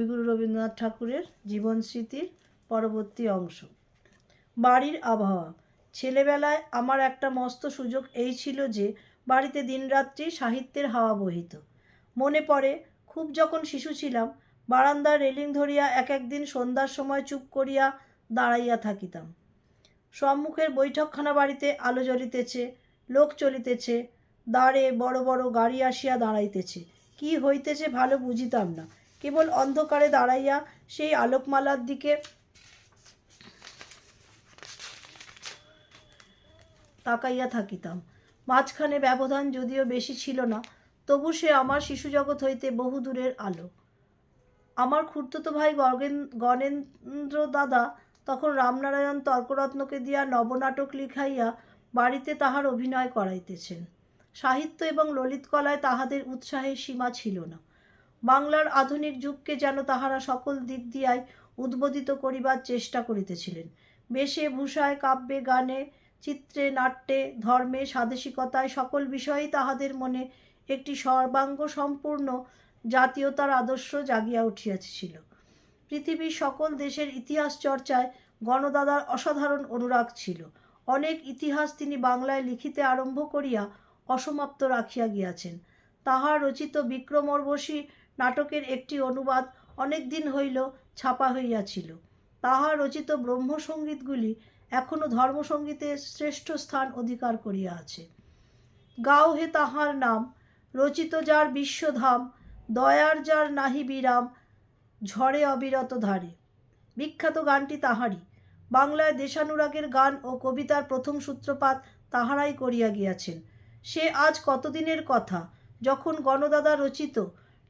কবিগুরু রবীন্দ্রনাথ ঠাকুরের জীবন স্মৃতির পরবর্তী অংশ। বাড়ির আবহাওয়া। ছেলেবেলায় আমার একটা মস্ত সুযোগ এই ছিল যে, বাড়িতে দিনরাত্রি সাহিত্যের হাওয়া বহিত। মনে পড়ে, খুব যখন শিশু ছিলাম, বারান্দার রেলিং ধরিয়া এক একদিন সন্ধ্যার সময় চুপ করিয়া দাঁড়াইয়া থাকিতাম। সম্মুখের বৈঠকখানা বাড়িতে আলো জ্বলিতেছে, লোক চলিতেছে, দ্বারে বড় বড় গাড়ি আসিয়া দাঁড়াইতেছে। কি হইতেছে ভালো বুঝিতাম না। কেবল অন্ধকারে দাঁড়াইয়া সেই আলোকমালার দিকে তাকাইয়া থাকিতাম। মাঝখানে ব্যবধান যদিও বেশি ছিল না, তবু সে আমার শিশু জগৎ হইতে বহু দূরের আলো। আমার খুড়তুতো ভাই গগেন গণেন্দ্র দাদা তখন রামনারায়ণ তর্করত্নকে দিয়া নবনাটক লিখাইয়া বাড়িতে তাহার অভিনয় করাইতেছেন। সাহিত্য এবং ললিত কলায় তাহাদের উৎসাহের সীমা ছিল না। বাংলার আধুনিক যুগকে যেন তাহারা সকল দিক দিয়াই উদ্বোধিত করিবার চেষ্টা করিতেছিলেন। বেশে, ভূষায়, কাব্যে, গানে, চিত্রে, নাট্যে, ধর্মে, স্বাদেশিকতায় সকল বিষয়েই তাহাদের মনে একটি সর্বাঙ্গ সম্পূর্ণ জাতীয়তার আদর্শ জাগিয়া উঠিয়াছিল। পৃথিবীর সকল দেশের ইতিহাস চর্চায় গণদাদার অসাধারণ অনুরাগ ছিল। অনেক ইতিহাস তিনি বাংলায় লিখিতে আরম্ভ করিয়া অসমাপ্ত রাখিয়া গিয়াছেন। তাহার রচিত বিক্রমর্বশী নাটকের একটি অনুবাদ অনেক দিন হইল ছাপা হইয়াছিল। তাহার রচিত ব্রহ্মসঙ্গীতগুলি এখনও ধর্মসঙ্গীতের শ্রেষ্ঠ স্থান অধিকার করিয়া আছে। গাও হে তাহার নাম, রচিত যার বিশ্বধাম, দয়ার যার নাহি বিরাম, ঝড়ে অবিরত ধারে। বিখ্যাত গানটি তাহারই। বাংলায় দেশানুরাগের গান ও কবিতার প্রথম সূত্রপাত তাহারাই করিয়া গিয়াছেন। সে আজ কতদিনের কথা? যখন গণদাদা রচিত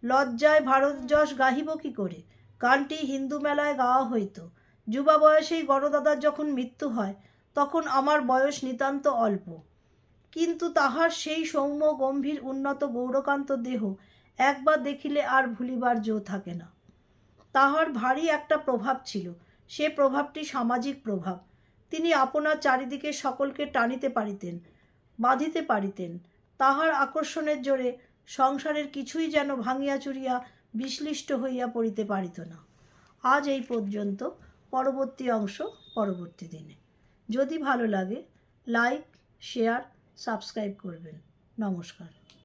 লজ্জায় ভারত যশ গাহিব কি করে? গানটি হিন্দু মেলায় গাওয়া হইত। যুবা বয়সেই গণদাদার যখন মৃত্যু হয়, তখন আমার বয়স নিতান্ত অল্প। কিন্তু তাহার সেই সৌম্য, গম্ভীর, উন্নত গৌরকান্ত দেহ একবার দেখিলে আর ভুলিবার জো থাকে না। তাহার ভারী একটা প্রভাব ছিল। সে প্রভাবটি সামাজিক প্রভাব। তিনি আপনার চারিদিকে সকলকে টানিতে পারিতেন, বাঁধিতে পারিতেন। তাহার আকর্ষণের জোরে সংসারের কিছুই যেন ভাঙিয়া চুরিয়া বিশ্লিষ্ট হইয়া পড়িতে পারিত না। আজ এই পর্যন্ত পরবর্তী অংশ পরবর্তী দিনে। যদি ভালো লাগে লাইক শেয়ার সাবস্ক্রাইব করবেন। নমস্কার।